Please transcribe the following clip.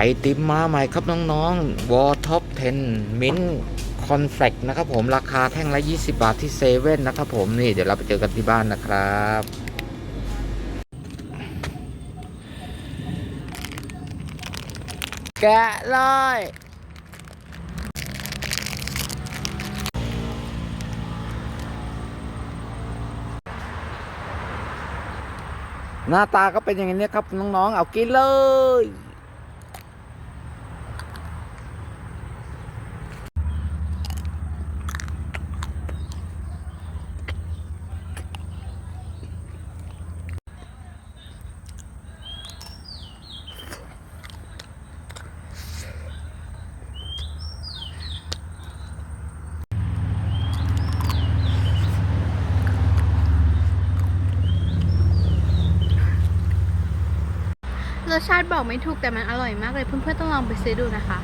ไอติมมาใหม่ครับน้องๆวอท็อป10มิ้นคอนแฟกนะครับผมราคาแท่งละ 20 บาทที่เซเว่นนะครับผมนี่เดี๋ยวเราไปเจอกันที่บ้านนะครับ แกะเลยหน้าตาก็เป็นอย่างนี้ครับน้องๆ เอากินเลย รสชาติบอกไม่ถูกแต่มันอร่อยมากเลยเพื่อนๆต้องลองไปซื้อดูนะคะ